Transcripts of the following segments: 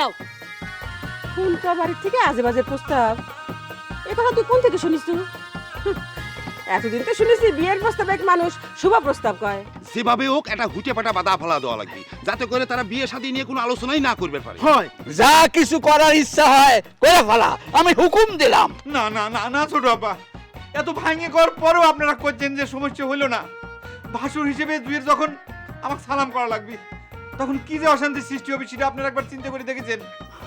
দিচ্ছাও কোনটা বাড়ির থেকে আজে বাজে প্রস্তাব? এ কথা তুই কোন থেকে শুনিস তুই? এতদিন তো শুনেছি বিয়ের প্রস্তাবে এক মানুষ শুভ প্রস্তাব কয়। সেভাবে হোক একটা হুটে পাটা বাধা ফেলা দেওয়া লাগবে। যাতে করে তারা বিয়ে শাদী নিয়ে কোনো আলোচনাই না করবে পারে। হয় যা কিছু করার ইচ্ছা হয় করে ফেলা। আমি হুকুম দিলাম। না না না না ছোট আপা। এত ভাঙে করার পরেও আপনারা করছেন যে সমস্যা হইল না। ভাসুর হিসেবে দুয়ের যখন আমাকে সালাম করা লাগবে। তখন কি যে অশান্তি সৃষ্টি হবে সেটা আপনারা একবার চিন্তা করে দেখেছেন?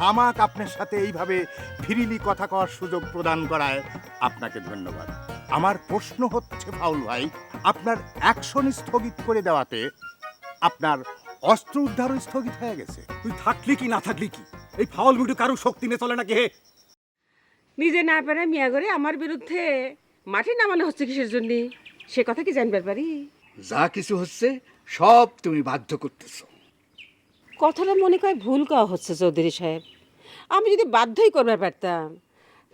আমাক আপনার সাথে এইভাবে ফ্রিলি কথা কওয়ার সুযোগ প্রদান করায় আপনাকে ধন্যবাদ। আমার প্রশ্ন হচ্ছে ফাউল ভাই আপনার অ্যাকশন স্থগিত করে দেওয়াতে আপনার অস্ত্র উদ্ধারও স্থগিত হয়ে গেছে। তুই থাকলি কি না থাকলি কি? এই ফাউল গুটি কারও শক্তি নিয়ে চলে নাকি হে? নিজে না পারে মিয়া করে আমার বিরুদ্ধে মাটি নামানো হচ্ছে কিসের জন্য? সে কথা কি জানবার পারি? যা কিছু হচ্ছে সব তুমি বাধ্য করতেছো। কথাটা মনে করে ভুল কওয়া হচ্ছে চৌধুরী সাহেব। আমি যদি বাধ্যই করবার পারতাম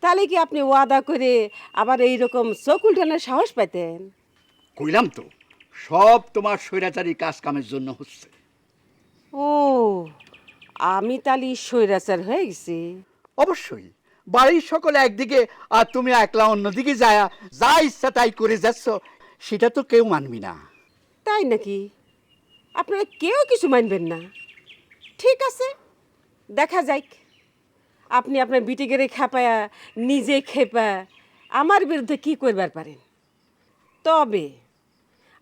তাহলে কি আপনি ওয়াদা করে আবার এই রকম চোখ উল্টানোর সাহস পাইতেন? কইলাম তো সব তোমার স্বৈরাচারী কাজ কামের জন্য হচ্ছে। ও আমি তালি স্বৈরাচার হয়ে গেছি। অবশ্যই বাড়ির সকলে একদিকে আর তুমি একলা অন্যদিকে যায় যা ইচ্ছা তাই করে যাচ্ছ সেটা তো কেউ মানবি না। তাই নাকি? আপনারা কেউ কিছু মানবেন না। ঠিক আছে, দেখা যাক। আপনি আপনার বিটিগেরে খেপায়া, নিজে খেপা, আমার বিরুদ্ধে কি করবার পারেন? তবে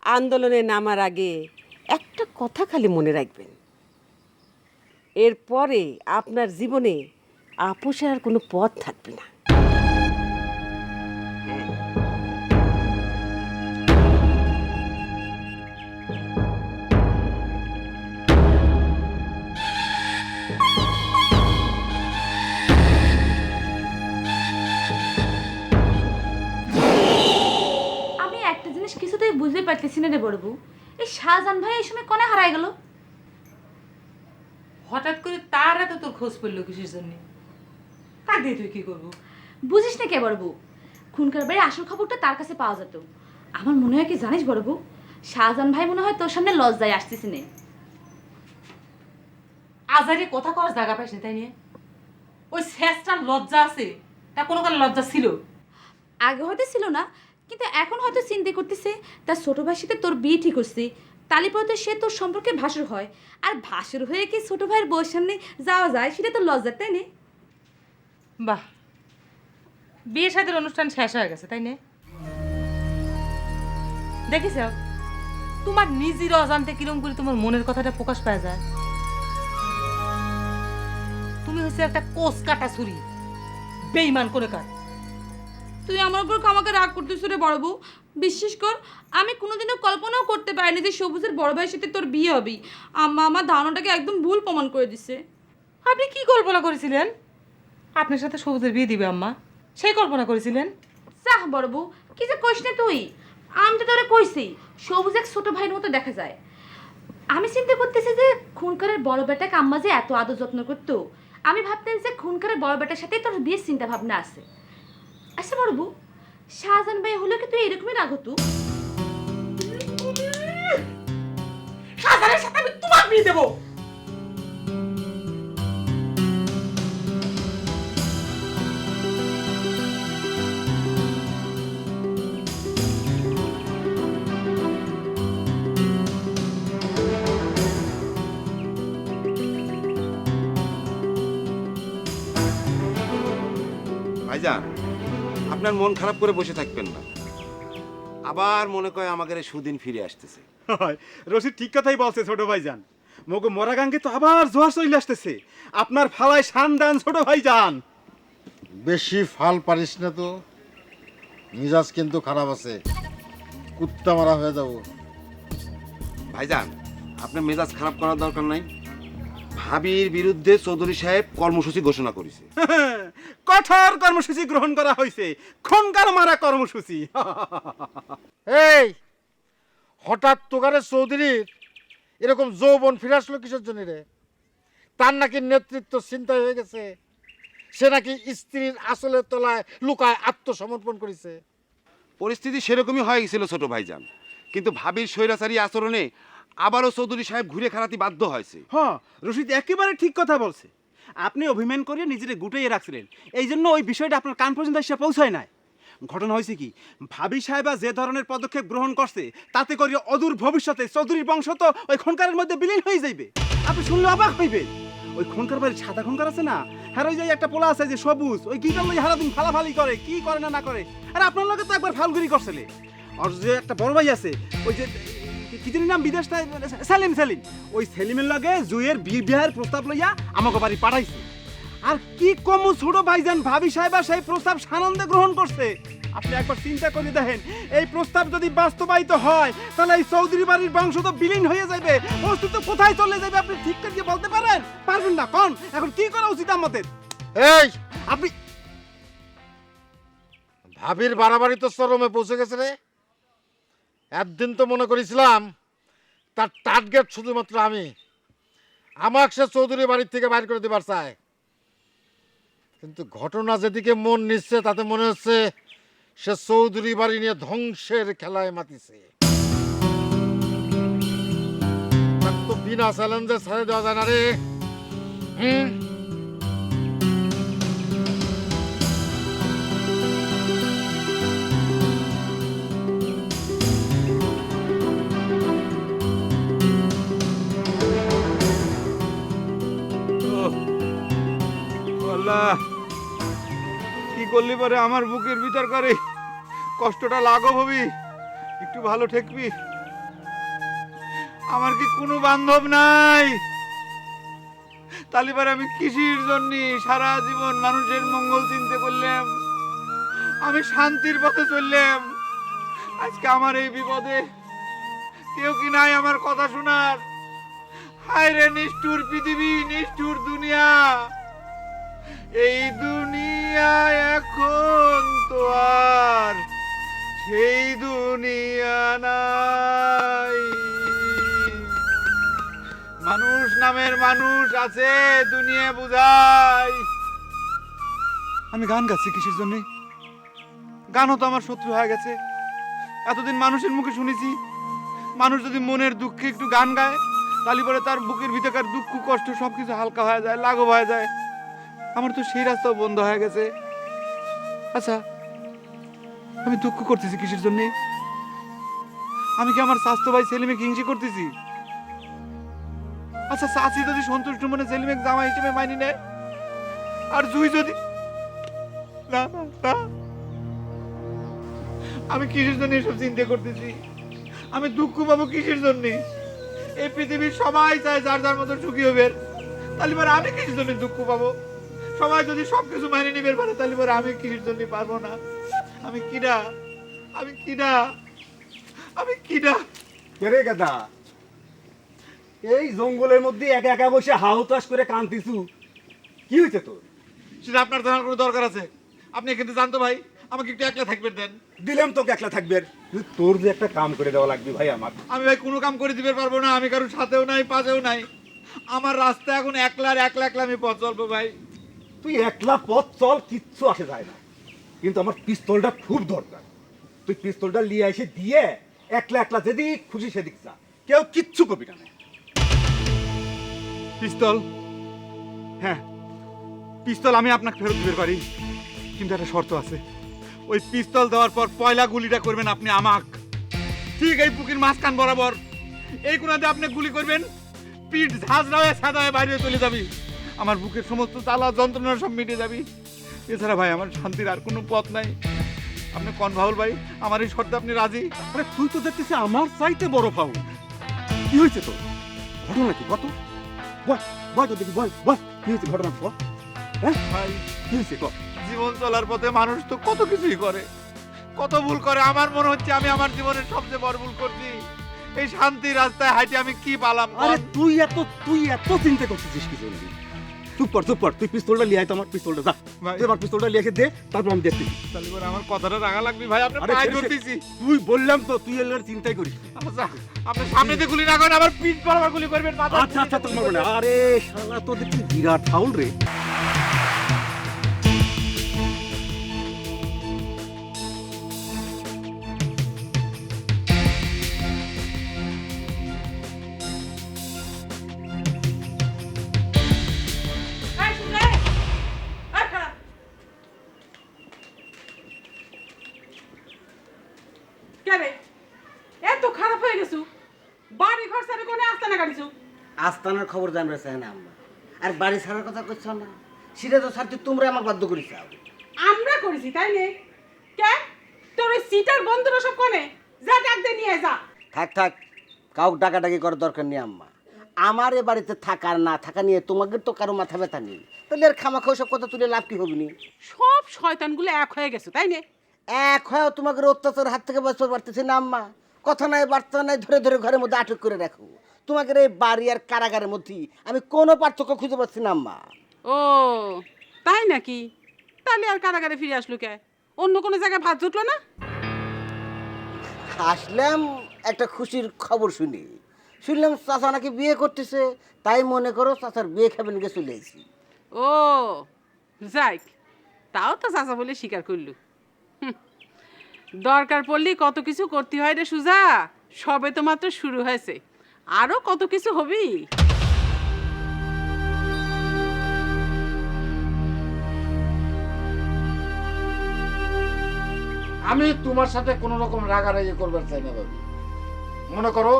আন্দোলনে নামার আগে একটা কথা খালি মনে রাখবেন। এরপরে আপনার জীবনে আপোষের আর কোনো পথ থাকবে না। বুঝতে পারতেছি না রে বড়বু এই শাহজাহান ভাই এই সময় কনে হারাই গেল? হঠাৎ করে তার এত তোর খোঁজ পড়ল কিসের জন্য? তার দিয়ে তুই কি করব? বুঝিস না কে বড়বু খুনকার বাড়ির আসল খবরটা তার কাছে পাওয়া যেত। আমার মনে হয় কি জানিস বড়বু শাহজাহান ভাই মনে হয় তোর সামনে লজ্জায় আসতেছি নে। আজারে কথা কওয়ার জায়গা পাইস তাই নিয়ে? ওই শেষটার লজ্জা আছে তা কোনো কারণে লজ্জা ছিল? আগে হয়তো ছিল না কিন্তু এখন হয়তো চিন্তা করতেছে, তার ছোট ভাইয়ের সাথে তোর বিয়ে ঠিক করছে তালি পরে তো সে তোর সম্পর্কে ভাসুর হয়। আর ভাসুর হয়ে কি ছোট ভাইয়ের বউয়ের সামনে যাওয়া যায়, সেটা তো লজ্জার, তাই না? বাহ। বিয়ে সাদের অনুষ্ঠান শেষ হয়ে গেছে, তাই না? দেখিস তোমার নিজের অজান্তে কিরম করে তোমার মনের কথাটা প্রকাশ পাওয়া যায়? তুমি হচ্ছে একটা কোষ কাটা ছুরি বেইমান করে কাট তুই আমার উপর আমাকে রাগ করতেছ রে বড় বউ। বিশ্বাস কর আমি কোনোদিনও কল্পনাও করতে পারিনি যে সবুজের বড় ভাইয়ের সাথে তোর বিয়ে হবে। আম্মা আমার ধারণাটাকে একদম ভুল প্রমাণ করে দিছে। আপনি কি কল্পনা করেছিলেন? আপনার সাথে সবুজের বিয়ে দিবে আম্মা। সেই কল্পনা করেছিলেন? চাহ বড় বউ কি যে কইস না তুই? আমি তো তোরে কইছি সবুজ এক ছোট ভাইয়ের মতো দেখা যায়। আমি চিন্তা করতেছি যে খুনকারের বড় বেটাকে আম্মা যে এত আদর যত্ন করতো। আমি ভাবতেন যে খুনকারের বড় বেটার সাথেই তোর বিয়ের চিন্তা ভাবনা আছে। আচ্ছা বড় বউ, শাহজাহান ভাই হলো কি তুই এরকমই রাগ হতো? শাহজাহানের সাথে আমি তোমার বিয়ে দেবো। আপনার মন খারাপ করে বসে থাকবেন না। আবার মনে করে আমাদের এই সুদিন ফিরে আসতেছে। হয় রশিদ ঠিক কথাই বলছে ছোট ভাইজান। মগো মরাগাঙ্গে তো আবার জোয়ার চলে আসতেছে। আপনার ফালায় শান দান ছোট ভাই যান বেশি ফাল পারিস না তো। মিজাজ কিন্তু খারাপ আছে। কুত্তা মারা হয়ে যাব। ভাইজান আপনার মেজাজ খারাপ করার দরকার নাই। ভাবির বিরুদ্ধে চৌধুরী সাহেব কর্মসূচি ঘোষণা করেছে। কঠোর কর্মসূচি গ্রহণ করা হয়েছে। খনকার মারা কর্মসূচি। এই হঠাৎ তোকারে চৌধুরীর এরকম যৌবন ফিরে আসলো কিসের জন্য রে? তার নাকি নেতৃত্ব চিন্তায় হয়ে গেছে। সে নাকি স্ত্রীর আসলের তলায় লুকায় আত্মসমর্পণ করেছে। পরিস্থিতি সেরকমই হয়ে গেছিল ছোট ভাইজান। কিন্তু ভাবির স্বৈরাচারী আচরণে আবারও চৌধুরী সাহেব ঘুরে খারাতি বাধ্য হয়েছে। হ্যাঁ রশিদ একেবারে ঠিক কথা বলছে। আপনি অভিমান করে নিজেরে গুটাইয়ে রাখছিলেন। এই জন্য ওই বিষয়টা আপনার কান পর্যন্ত এসে পৌঁছায় নাই। ঘটনা হয়েছে কি, ভাবি সাহেবা যে ধরনের পদক্ষেপ গ্রহণ করছে, তাতে করে অদূর ভবিষ্যতে চৌধুরীর বংশ তো ওই খনকারের মধ্যে বিলীন হয়ে যাইবে। আপনি শুনলে অবাক হইবেন। ওই খনকার বাড়ির সাদা খনকার আছে না? হ্যাঁ ওই যে একটা পোলা আছে যে সবুজ, ওই কি করল সারাদিন ফালাফালি করে, কি করে না না করে। আর আপনার লগে তো একবার ফালগুরি করছিলে আর যে একটা বড় ভাই আছে, ওই যে কি- জানি নাম বিদেশটা সেলিম সেলিম। ওই সেলিমের লগে জুয়ের বিয়ে বিয়ের প্রস্তাব লইয়া আমাকে বাড়ি পাঠাইছে। আর কি কম ছোট ভাইজান ভাবি সাহেবা সেই প্রস্তাব সানন্দে গ্রহণ করছে। আপনি একবার চিন্তা করে দেখেন এই প্রস্তাব যদি বাস্তবায়িত হয় তাহলে এই চৌধুরী বাড়ির বংশ তো বিলীন হয়ে যাবে বস্তু তো কোথায় চলে যাবে আপনি ঠিক করে বলতে পারেন? পারবেন না কোন। এখন কি করা উচিত আমাদের? এই! আপনি ভাবির বাড়াবাড়ি তো চরমে পৌঁছে গেছে রে। একদিন তো মনে করেছিলাম, তার টার্গেট শুধুমাত্র আমি। আমাকে সে চৌধুরী বাড়ির থেকে বাইর করে দেবার চায়। কিন্তু ঘটনা যেদিকে মন নিচ্ছে, তাতে মনে হচ্ছে সে চৌধুরী বাড়ি নিয়ে ধ্বংসের খেলায় মাতিছে। তো বিনা চ্যালেঞ্জে ছেড়ে দেওয়া যায় না রে। হুম? করলি পরে আমার বুকের ভিতর করে। কষ্টটা লাগো হবি একটু ভালো ঠেকবি। আমার কি কোনো বান্ধব নাই? তালিবার আমি কৃষির জন্য সারা জীবন মানুষের মঙ্গল চিন্তা করলাম? আমি শান্তির পথে চললাম। আজকে আমার এই বিপদে কেউ কি নাই আমার কথা শোনার? হায় রে নিষ্ঠুর পৃথিবী, নিষ্ঠুর দুনিয়া। এই দুনিয়া এখন তো আর সেই দুনিয়া নাই। মানুষ নামের মানুষ আছে, দুনিয়া বুঝাই। আমি গান গাচ্ছি কিসের জন্য? গানও তো আমার শত্রু হয়ে গেছে। এতদিন মানুষের মুখে শুনেছি, মানুষ যদি মনের দুঃখে একটু গান গায়, তাহলে পরে তার বুকের ভিতরকার দুঃখ, কষ্ট সবকিছু হালকা হয়ে যায়, লাঘব হয়ে যায়। আমার তো সেই রাস্তাও বন্ধ হয়ে গেছে। আচ্ছা আমি দুঃখ করতেছি কিসের জন্য? আমি কি আমার স্বাস্থ্য ভাই সেলিমে হিংসি করতেছি? আচ্ছা চাচি যদি সন্তুষ্ট মনে সেলিমে জামা হিসেবে মানি নেয়, আর জুই যদি না না আমি কিসের জন্য এসব চিন্তা করতেছি? আমি দুঃখ পাবো কিসের জন্য? এই পৃথিবীর সবাই চায় যার যার মতো সুখী হবে তাহলে আমি কিসের জন্য দুঃখ পাবো? সবাই যদি সবকিছু মাইনে নিবে পারে তাহলে এবার আমি কিসের জন্য পারব না? আমি কিনা আমি কিনা আমি কিনা রে গাদা? এই জঙ্গলের মধ্যে একা একা বসে হাউতাস করে কান্তিছু কি হয়েছে তোর? সেটা আপনার জানার কোনো দরকার আছে? আপনি কিন্তু জানতো ভাই আমাকে একটু একলা থাকবেন দেন। দিলাম তোকে একলা থাকবে কিন্তু তোর যে একটা কাম করে দেওয়া লাগবে ভাই আমার। আমি ভাই কোনো কাম করে দিতে পারব না আমি কারোর সাথেও নাই পাশেও নাই। আমার রাস্তা এখন একলার একলা একলা আমি পথ চলবো ভাই। তুই একলা পথ চল, কিচ্ছু আসে যায় না। কিন্তু আমার পিস্তলটা খুব দরকার। তুই পিস্তলটা নিয়ে এসে দিয়ে একলা একলা যেদিক খুশি সেদিক যা। কেউ কিচ্ছু করবি না। পিস্তল? হ্যাঁ পিস্তল আমি আপনাকে ফেরত দিতে পারি। কিন্তু একটা শর্ত আছে। ওই পিস্তল দেওয়ার পর পয়লা গুলিটা করবেন আপনি আমাক। ঠিক এই পুকির মাঝখান বরাবর। এই কোনাতে আপনি গুলি করবেন, পিঠ ঝাঁঝরা হয়ে সাদা হয়ে বাইরে চলে যাবি। আমার বুকের সমস্ত জ্বালা যন্ত্রণা সব মিটে যাবি। এছাড়া ভাই আমার শান্তির আর কোনো পথ নাই। আপনি কন ভাউল ভাই? আমার এই শর্তে আপনি রাজি? আরে তুই তো দেখতেছি আমার চাইতে বড় পাও কি হয়েছে তোর? ঘটনা কি? কত বল বল তো দেখি বল বল। কি হয়েছে ঘটনা? বল। হ্যাঁ? ভাই কি হয়েছে? কর জীবন চলার পথে মানুষ তো কত কিছুই করে। কত ভুল করে। আমার মনে হচ্ছে আমি আমার জীবনের সবচেয়ে বড় ভুল করছি। এই শান্তি রাস্তায় হাইটে আমি কি পালাম আরে তুই এত তুই এত চিন্তা করতেছিস কি জন্য? চুপ কর চুপ কর। তুই পিস্তলটা লিয়ে আয় তো আমার পিস্তলটা যা। ভাই। তুই আমার পিস্তলটা লিয়ে দে তারপর আমি দেখছি তাহলে আমার কথাটা রাগা লাগবে ভাই। আপনি আরে পায়ে ছেড়ে ধরতেছি। তুই বললাম তো তুই এলার চিন্তাই করিস আচ্ছা আপনি সামনে দিয়ে গুলি না করেন আবার পিঠ বরাবর গুলি করবেন মাথায় আচ্ছা আচ্ছা তোমার বলে আরে শালা তো কি বিরাট ফাউল রে? খবর জানবে চাই না আমরা। আর বাড়ি ছাড়ার কথা কইছ না? সেটা তো ছাড়তে তোমরা আমাকে বাধ্য করিস আমরা করেছি তাই নে? কে? তোর ওই সিটার বন্ধুরা সব কোনে? যা ডাক দে নিয়ে যা। থাক থাক। কাউকে ডাকাডাকি করার দরকার নেই আম্মা। আমার এ বাড়িতে থাকা আর না থাকা নিয়ে তোমাকে তো কারও মাথা ব্যথা নেই। তাহলে আর খামাখা সব কথা তুলে লাভ কি হবে নি? সব শয়তানগুলো এক হয়ে গেছে তাই নে? এক হয় তোমাকে অত্যাচার হাত থেকে বাঁচতে পারতেছি না আম্মা। কথা নাই বার্তা নাই ধরে ধরে ঘরের মধ্যে আটক করে রাখো। তোমাকে এই বাড়ি আর কারাগারের মধ্যে আমি কোনো পার্থক্য খুঁজে পাচ্ছি না আম্মা। ও তাই নাকি? তাহলে আর কারাগারে ফিরে আসলো কে? অন্য কোনো জায়গায় ভাত জুটলো না? আসলাম একটা খুশির খবর শুনি। শুনলাম চাচা নাকি বিয়ে করতেছে তাই মনে করো চাচার বিয়ে খাবেন গিয়ে চলে এসেছি। ও যাই তাও তো চাচা বলে স্বীকার করলু। হুম, দরকার পড়লেই কত কিছু করতে হয় রে সুজা সবে তো মাত্র শুরু হয়েছে। আরও কত কিছু হবি? আমি তোমার সাথে কোনো রকম রাগারাগি করবার চাই না ভাবি। মনে করো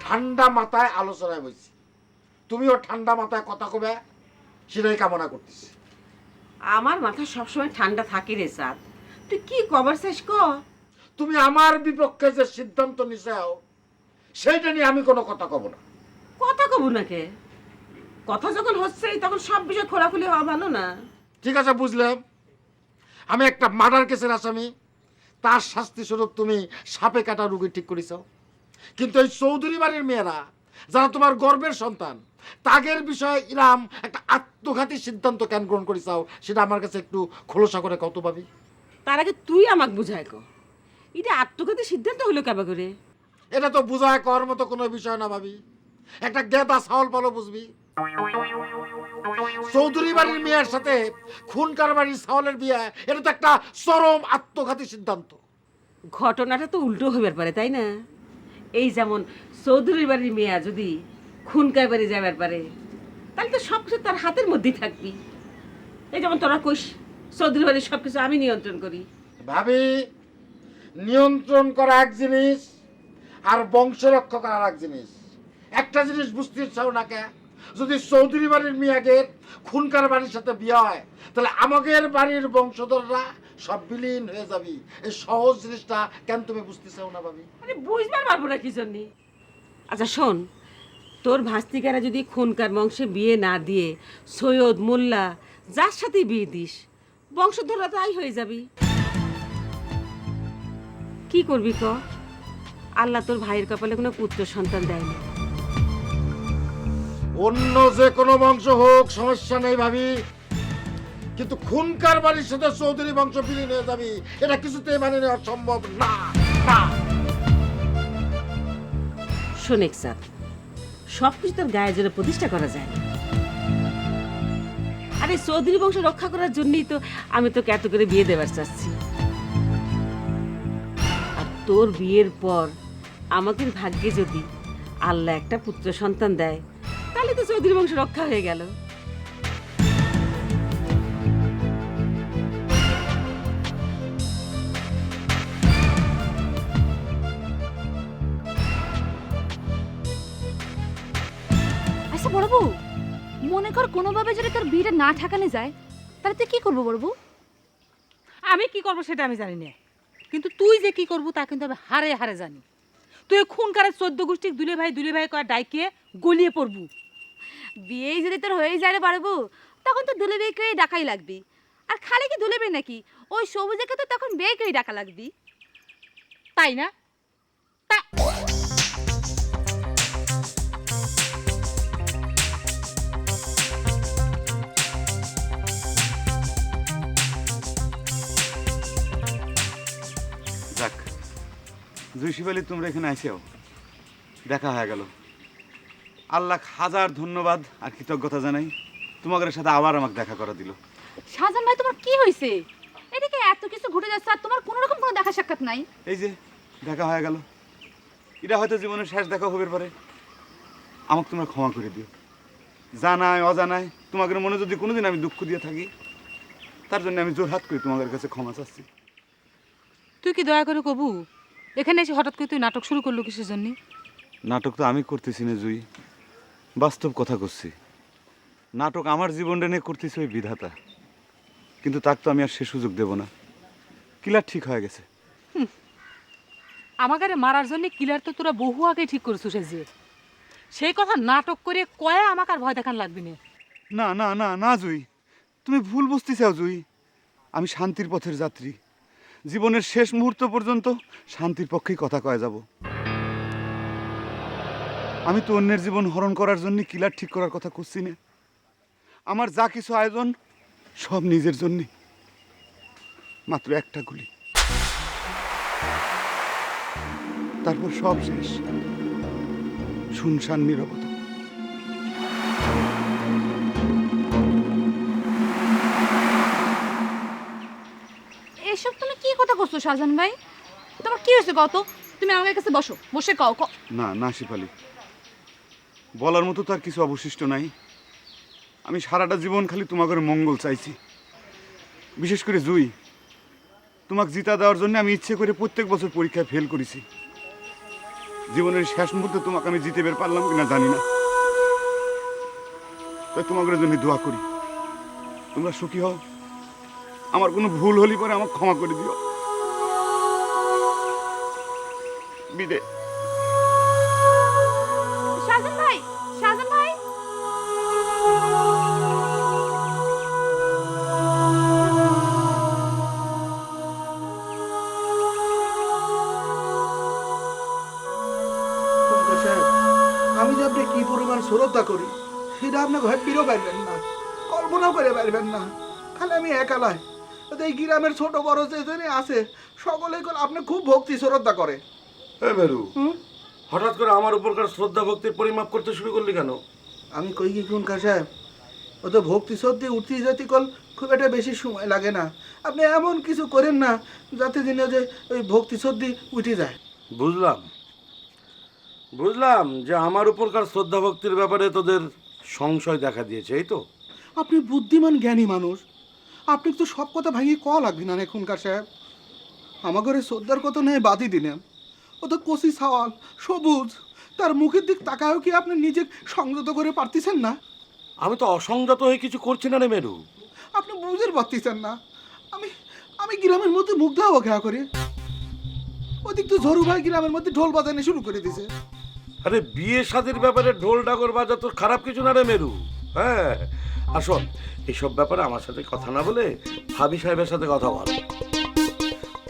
ঠান্ডা মাথায় আলোচনায় বসছি তুমিও ঠান্ডা মাথায় কথা কবে সেটাই কামনা করতেছি। আমার মাথা সবসময় ঠান্ডা থাকি রে চাঁদ। তুই কি কবার শেষ ক? তুমি আমার বিপক্ষে যে সিদ্ধান্ত নিছাও সেইটা নিয়ে আমি কোনো কথা কব না। কথা কব না কে? কথা যখন হচ্ছে তখন সব বিষয় খোলাখুলি হওয়া ভালো না। ঠিক আছে বুঝলাম। আমি একটা মার্ডার কেসের আসামি। তার শাস্তি স্বরূপ তুমি সাপে কাটা রুগী ঠিক করেছ। কিন্তু এই চৌধুরী বাড়ির মেয়েরা যারা তোমার গর্বের সন্তান তাদের বিষয়ে ইরাম একটা আত্মঘাতী সিদ্ধান্ত কেন গ্রহণ করেছাও সেটা আমার কাছে একটু খোলসা করে কত পাবি তার আগে তুই আমাকে বুঝায় ক এটা আত্মঘাতী সিদ্ধান্ত হলো কেবা করে? এটা তো বোঝায় কর মতো কোনো বিষয় না ভাবি। একটা গেদা চাউল পালো বুঝবি। চৌধুরী বাড়ির মেয়ের সাথে খুনকার বাড়ির চাউলের বিয়ে এটা তো একটা চরম আত্মঘাতী সিদ্ধান্ত। ঘটনাটা তো উল্টো হইবার পারে তাই না? এই যেমন চৌধুরী বাড়ির মেয়া যদি খুনকার বাড়ি যাবার পারে তাহলে তো সব কিছু তার হাতের মধ্যেই থাকবি। এই যেমন তোরা কইস চৌধুরী বাড়ির সব কিছু আমি নিয়ন্ত্রণ করি। ভাবি নিয়ন্ত্রণ করা এক জিনিস আর বংশ রক্ষা করা আর এক জিনিস। একটা জিনিস বুঝতে চাও না কে যদি চৌধুরী বাড়ির মেয়াকে খুনকার বাড়ির সাথে বিয়ে হয়, তাহলে আমাদের বাড়ির বংশধররা সব বিলীন হয়ে যাবি। এই সহজ জিনিসটা কেন তুমি বুঝতে চাও না ভাবি? আরে বুঝবার পারব না কি জন্যে? আচ্ছা শোন, তোর ভাস্তিকারা যদি খুনকার বংশে বিয়ে না দিয়ে সৈয়দ, মোল্লা, যার সাথে বিয়ে দিস, বংশধররা তাই হয়ে যাবি। কি করবি ক? আল্লাহ তোর ভাইয়ের কপালে কোনো পুত্র সন্তান দেয়নি। অন্য যে কোনো বংশ হোক সমস্যা নেই ভাবি। কিন্তু খুনকার বাড়ির সাথে চৌধুরী বংশ বিলীন হয়ে যাবি এটা কিছুতেই মানে নেওয়া সম্ভব না। না। শোনেক স্যার সব কিছু তোর গায়ে জোরে প্রতিষ্ঠা করা যায় না। আরে চৌধুরী বংশ রক্ষা করার জন্যই তো আমি তোকে এত করে বিয়ে দেবার চাচ্ছি। আর তোর বিয়ের পর আমাদের ভাগ্যে যদি আল্লাহ একটা পুত্র সন্তান দেয় তাহলে তো চৌধুরী বংশ রক্ষা হয়ে গেল। আচ্ছা বড় বউ মনে কর কোনোভাবে যদি তোর বিয়েটা না ঠাকানো যায় তাহলে তুই কি করব বড় বউ আমি কি করব সেটা আমি জানি না। কিন্তু তুই যে কি করব তা কিন্তু আমি হারে হারে জানি। তুই খুন করে চোদ্দ গোষ্ঠী দুলে ভাই দুলে ভাই করে ডাইকে গলিয়ে পড়বু। বিয়েই যদি তোর হয়ে যায় রে বড় তখন তো দুলে বিয়েকে ডাকাই লাগবি। আর খালি কি দুলে বিয়ে নাকি? ওই সবুজেকে তো তখন বেকেই ডাকা লাগবি। তাই না? তা জুসিবালি তোমরা এখানে আইসেও। দেখা হয়ে গেল। আল্লাহ হাজার ধন্যবাদ আর কৃতজ্ঞতা জানাই। তোমাদের সাথে আবার আমাকে দেখা করা দিল। শাহজাহান ভাই তোমার কি হয়েছে এদিকে এত কিছু ঘটে যাচ্ছে আর তোমার কোনো রকম কোনো দেখা সাক্ষাৎ নাই। এই যে দেখা হয়ে গেল। এটা হয়তো জীবনের শেষ দেখা হবে পারে। আমাকে তোমরা ক্ষমা করে দিও। জানায় অজানায় তোমাদের মনে যদি কোনোদিন আমি দুঃখ দিয়ে থাকি তার জন্য আমি জোর হাত করি তোমাদের কাছে ক্ষমা চাচ্ছি। তুই কি দয়া করে কবু? এখানে এসে হঠাৎ করে তুই নাটক শুরু করল কিসের জন্য? নাটক তো আমি করতেছি না জুই। বাস্তব কথা করছি। নাটক আমার জীবনটা নিয়ে করতেছি ওই বিধাতা। কিন্তু তাকে তো আমি আর সে সুযোগ দেব না। কিলার ঠিক হয়ে গেছে। আমাকে মারার জন্য কিলার তো তোরা বহু আগে ঠিক করেছিস যে সেই কথা নাটক করে কয়ে আমাকে আর ভয় দেখান লাগবি না। না না না না জুই। তুমি ভুল বুঝতে চাও জুই। আমি শান্তির পথের যাত্রী। জীবনের শেষ মুহূর্ত পর্যন্ত শান্তির পক্ষেই কথা কয়ে যাব। আমি তো অন্যের জীবন হরণ করার জন্য কিলার ঠিক করার কথা করছি না। আমার যা কিছু আয়োজন, সব নিজের জন্য। মাত্র একটা গুলি। তারপর সব শেষ। শুনশান, নীরবতা। করছ শাহজাহান ভাই? তোমার কি হয়েছে কত তুমি আমার কাছে বসো, বসে কও না না শিপালি বলার মতো তার কিছু অবশিষ্ট নাই। আমি সারাটা জীবন খালি তোমাকে মঙ্গল চাইছি। বিশেষ করে জুই। তোমাকে জিতা দেওয়ার জন্য আমি ইচ্ছে করে প্রত্যেক বছর পরীক্ষায় ফেল করেছি। জীবনের শেষ মুহূর্তে তোমাকে আমি জিতে বের পারলাম কিনা জানি না। তাই তোমাদের জন্য দোয়া করি। তোমরা সুখী হও। আমার কোনো ভুল হলি পরে আমাকে ক্ষমা করে দিও। বিদে। শাহজাহান ভাই শাহজাহান ভাই। আমি যে আপনি কি পরিমাণ শ্রদ্ধা করি সেটা আপনি ভাবিরও পারবেন না কল্পনাও করে পারবেন না। খালি আমি একালাই এই গ্রামের ছোট বড় যে আছে সকলেই আপনি খুব ভক্তি শ্রদ্ধা করে। মেরু? হঠাৎ করে আমার উপরকার শ্রদ্ধা ভক্তির পরিমাপ করতে শুরু করলি কেন? আমি কই কি কোন সাহেব ও তো ভক্তি শ্রদ্ধে উঠতে যেতে কল খুব একটা বেশি সময় লাগে না। আপনি এমন কিছু করেন না যাতে দিনে যে ওই ভক্তি শ্রদ্ধি উঠে যায়। বুঝলাম। বুঝলাম যে আমার উপরকার শ্রদ্ধা ভক্তির ব্যাপারে তোদের সংশয় দেখা দিয়েছে এই তো? আপনি বুদ্ধিমান জ্ঞানী মানুষ। আপনি তো সব কথা ভাঙিয়ে ক লাগবে না এখনকার সাহেব আমার ঘরে শ্রদ্ধার কথা নেই বাদই দিলাম ও তো কষি সাওয়াল সবুজ। তার মুখের দিক তাকায়ও কি আপনি নিজে সংযত করে পারতেছেন না? আমি তো অসংযত হয়ে কিছু করছি না রে মেরু। আপনি বুঝতে পারতেছেন না। আমি আমি গ্রামের মধ্যে মুগ্ধ হওয়া খেয়া করি। ওদিক তো ঝরু ভাই গ্রামের মধ্যে ঢোল বাজানো শুরু করে দিছে। আরে বিয়ে শাদির ব্যাপারে ঢোল ডাগর বাজা তোর খারাপ কিছু না রে মেরু। হ্যাঁ আসুন এইসব ব্যাপারে আমার সাথে কথা না বলে ভাবি সাহেবের সাথে কথা বল।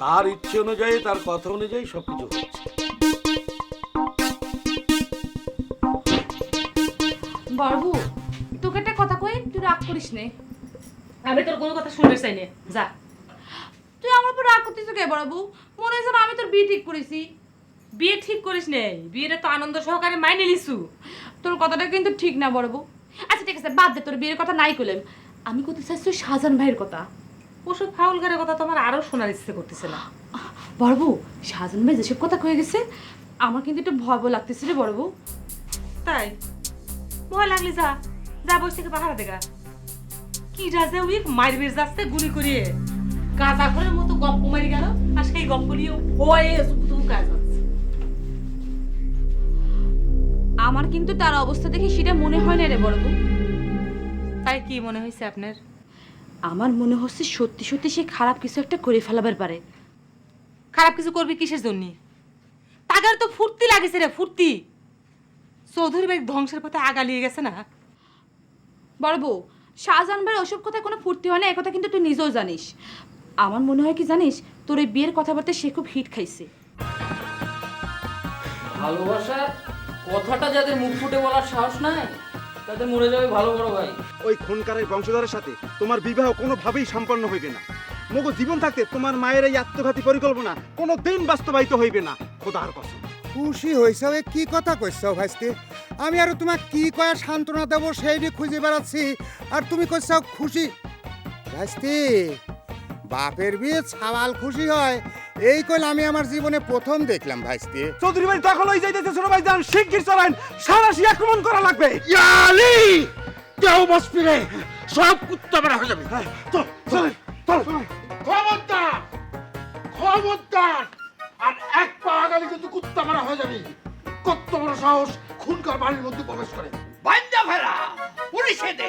তার ইচ্ছে অনুযায়ী তার কথা অনুযায়ী সব কিছু হচ্ছে। বাবু তোকে একটা কথা কই? তুই রাগ করিস নে। আমি তোর কোনো কথা শুনতে চাই না। যা। তুই আমার উপর রাগ করতেছ কে বাবু? মনে হয় আমি তোর বিয়ে ঠিক করেছি। বিয়ে ঠিক করিস নে। বিয়েটা তো আনন্দ সহকারে মাইনে লিসু তোর কথাটা কিন্তু ঠিক না বড়বু আচ্ছা ঠিক আছে বাদ দে তোর বিয়ের কথা নাই করলাম আমি করতে চাইছি শাহজাহান ভাইয়ের কথা। ওসব ফাউল গারের কথা তোমার আরও শোনার ইচ্ছে করতেছে না। বড়বু শাহজাহান ভাই যেসব কথা কয়ে গেছে আমার কিন্তু একটু ভয় ভয় লাগতেছে রে বড়বু তাই? ভয় লাগলি যা। যা বসে থেকে পাহারা দেখা কি রাজে উই মারবির যাচ্ছে গুলি করিয়ে। গাঁজা ঘরের মতো গপ্প মারি গেল আর সেই গপ্প নিয়ে ভয়ে শুধু কাজ হচ্ছে। আমার কিন্তু তার অবস্থা দেখে সেটা মনে হয় না রে বড়বু তাই কি মনে হয়েছে আপনার? আমার মনে হচ্ছে সত্যি সত্যি সে খারাপ কিছু একটা করে ফেলাবার পারে। খারাপ কিছু করবি কিসের জন্য? তাগার তো ফুর্তি লাগেছে রে ফুর্তি। চৌধুরী ভাই ধ্বংসের পথে আগা লিয়ে গেছে না? বড় বউ শাহজাহান ভাইয়ের ওসব কথা কোনো ফুর্তি হয় না একথা কিন্তু তুই নিজেও জানিস। আমার মনে হয় কি জানিস তোর এই বিয়ের কথাবার্তা সে খুব হিট খাইছে। ভালোবাসার কথাটা যাদের মুখ ফুটে বলার সাহস নাই তাদের মরে যাবে ভালো বড় ভাই। ওই খুনকারের বংশধরের সাথে তোমার বিবাহ কোনোভাবেই সম্পন্ন হইবে না। মগো জীবন থাকতে তোমার মায়ের এই আত্মঘাতী পরিকল্পনা কোনো দিন বাস্তবায়িত হইবে না। খোদার কসম। খুশি হয়েছে? কি কথা কইছ ভাইস্তি? আমি আর তোমাক কি কয়া সান্ত্বনা দেবো সেইটি খুঁজে বেড়াচ্ছি আর তুমি কইছ খুশি। ভাইস্তে বাপের বিয়ে ছাওয়াল খুশি হয় এই কইল আমি আমার জীবনে প্রথম দেখলাম ভাইস্তি। চৌধুরী বাড়ি দখল হয়ে যাইতেছে ছোট ভাই যান শিগগির চলেন সারাশি আক্রমণ করা লাগবে। ইয়ালি কেউ বসবি রে সব কুত্তা বেড়া হয়ে যাবে। তো চলেন চল খবরদার খবরদার আর একবার লাগালে কিন্তু কুত্তা মারা হয়ে যাবে। কত বড় সাহস খুনকার বাড়ির মধ্যে প্রবেশ করে। বান্দা ফেরা পুলিশে দে